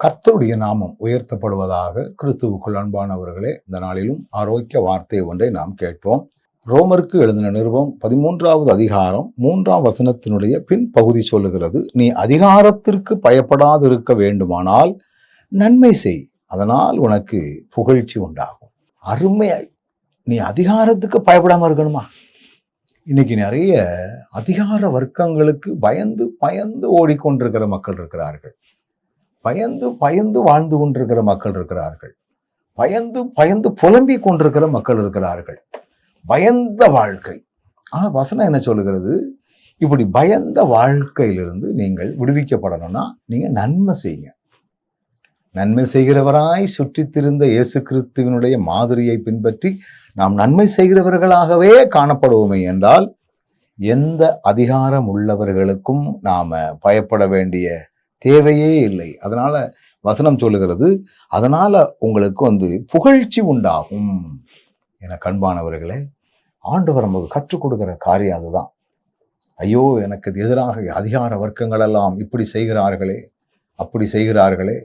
கர்த்தருடைய நாமம் உயர்த்தப்படுவதாக கிறிஸ்துவுக்குள் அன்பானவர்களே இந்த நாளிலும் ஆரோக்கிய வார்த்தை ஒன்றை நாம் கேட்போம். ரோமருக்கு எழுதின நிருபம் பதிமூன்றாவது அதிகாரம் மூன்றாம் வசனத்தினுடைய பின் பகுதி சொல்லுகிறது நீ அதிகாரத்திற்கு பயப்படாது இருக்க வேண்டுமானால் நன்மை செய் அதனால் உனக்கு புகழ்ச்சி உண்டாகும். அருமையாய் நீ அதிகாரத்துக்கு பயப்படாமல் இருக்கணுமா? இன்னைக்கு நிறைய அதிகார வர்க்கங்களுக்கு பயந்து பயந்து ஓடிக்கொண்டிருக்கிற மக்கள் இருக்கிறார்கள். பயந்து பயந்து வாழ்ந்து கொண்டிருக்கிற மக்கள் இருக்கிறார்கள். பயந்து பயந்து புலம்பிக் கொண்டிருக்கிற மக்கள் இருக்கிறார்கள். பயந்த வாழ்க்கை. ஆனால் வசனம் என்ன சொல்லுகிறது? இப்படி பயந்த வாழ்க்கையிலிருந்து நீங்கள் விடுவிக்கப்படணும்னா நீங்கள் நன்மை செய்யுங்க. நன்மை செய்கிறவராய் சுற்றித்திருந்த இயேசு கிறிஸ்துவினுடைய மாதிரியை பின்பற்றி நாம் நன்மை செய்கிறவர்களாகவே காணப்படுவோமே என்றால் எந்த அதிகாரம் உள்ளவர்களுக்கும் நாம் பயப்பட வேண்டிய தேவையே இல்லை. அதனால் வசனம் சொல்லுகிறது அதனால் உங்களுக்கு வந்து புகழ்ச்சி உண்டாகும். என கண்பானவர்களே ஆண்டவர் நமக்கு கற்றுக் கொடுக்குற காரியம் அதுதான். ஐயோ எனக்கு எதிராக அதிகார வர்க்கங்கள் எல்லாம் இப்படி செய்கிறார்களே அப்படி செய்கிறார்களே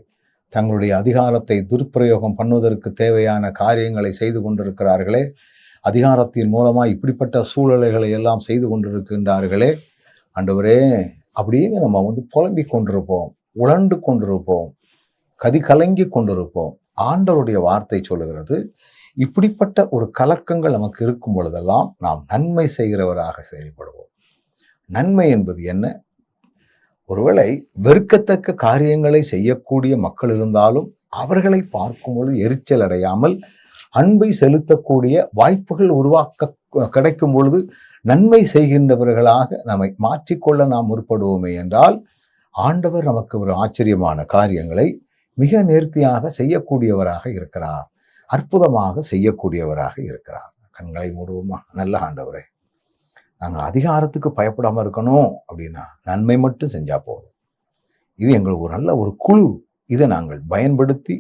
தங்களுடைய அதிகாரத்தை துர்ப்பிரயோகம் பண்ணுவதற்கு தேவையான காரியங்களை செய்து கொண்டிருக்கிறார்களே அதிகாரத்தின் மூலமாக இப்படிப்பட்ட சூழ்நிலைகளை எல்லாம் செய்து கொண்டிருக்கின்றார்களே ஆண்டவரே அப்படின்னு நம்ம வந்து புலம்பிக் கொண்டிருப்போம் உழண்டு கொண்டிருப்போம் கதி கலங்கி கொண்டிருப்போம். ஆண்டவருடைய வார்த்தை சொல்லுகிறது இப்படிப்பட்ட ஒரு கலக்கங்கள் நமக்கு இருக்கும் பொழுதெல்லாம் நாம் நன்மை செய்கிறவராக செயல்படுவோம். நன்மை என்பது என்ன? ஒருவேளை வெறுக்கத்தக்க காரியங்களை செய்யக்கூடிய மக்கள் இருந்தாலும் அவர்களை பார்க்கும் பொழுது எரிச்சல் அடையாமல் அன்பை செலுத்தக்கூடிய வாய்ப்புகள் உருவாக்க கிடைக்கும் பொழுது நன்மை செய்கின்றவர்களாக நம்மை மாற்றிக்கொள்ள நாம் முற்படுவோமே என்றால் ஆண்டவர் நமக்கு ஒரு ஆச்சரியமான காரியங்களை மிக நேர்த்தியாக செய்யக்கூடியவராக இருக்கிறார். அற்புதமாக செய்யக்கூடியவராக இருக்கிறார். கண்களை மூடுவோமா? நல்ல ஆண்டவரே நாங்கள் அதிகாரத்துக்கு பயப்படாமல் இருக்கணும் அப்படின்னா நன்மை மட்டும் செஞ்சா போதும். இது எங்களுக்கு ஒரு நல்ல ஒரு குழு. இதை நாங்கள் பயன்படுத்தி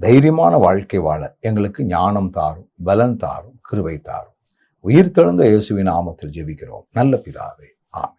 தைரியமான வாழ்க்கை வாழ எங்களுக்கு ஞானம் தாரும் பலன் தாரும் கிருவை தாரும். உயிர் தெழுந்த இயேசுவின் நாமத்தில் ஜெபிக்கிறோம். நல்ல பிதாவே. ஆமென்.